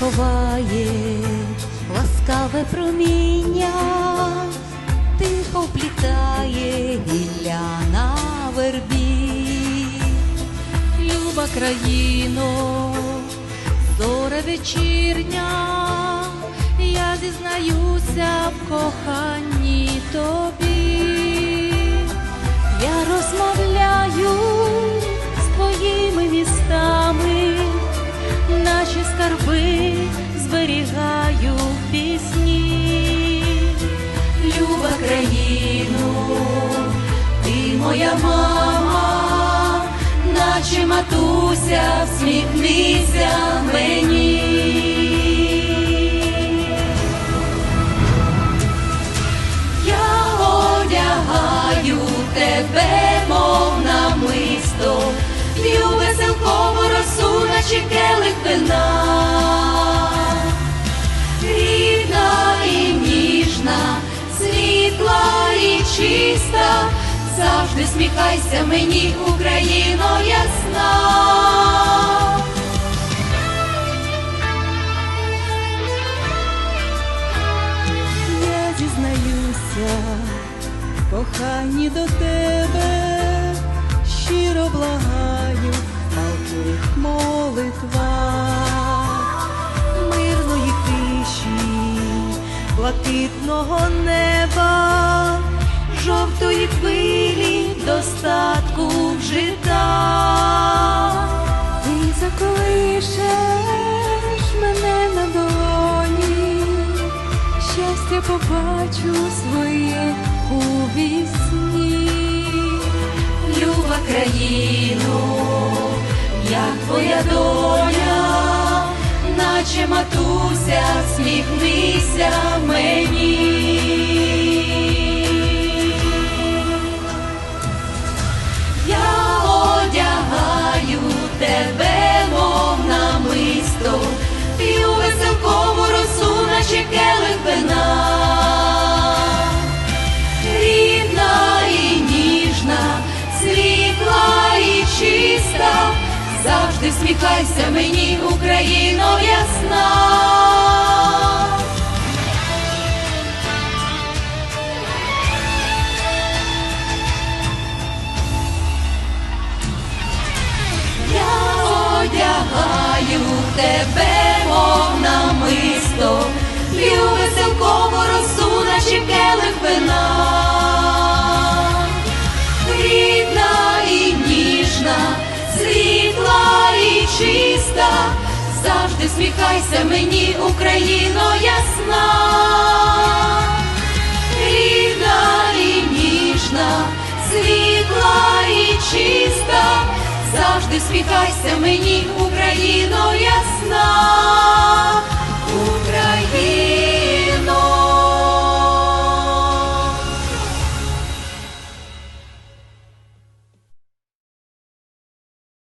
сяє ласкаве проміння, тихо вплітає гілля на вербі, люба країно, зоре вечірня, я зізнаюся в коханні зберігаю в пісні. Люба країно, ти моя мама, наче матуся, всміхнися мені. Я одягаю тебе, мов намисто, п'ю веселкову росу, наче келих вина. Світла і чиста, завжди сміхайся мені, Україно ясна. Я зізнаюся, в коханні до тебе, щиро благаю, палких молитвах, блакитного неба, жовтої хвилі, достатку в життах. Ти заколишеш мене на долоні, щастя побачу своє у вісні. Люба країно, як твоя доля, наче матуся, сміхнися мені. Завжди сміхайся мені, Україно ясна. Я одягаю тебе, чиста, завжди сміхайся мені, Україно ясна. Рідна і ніжна, світла і чиста, завжди сміхайся мені, Україно.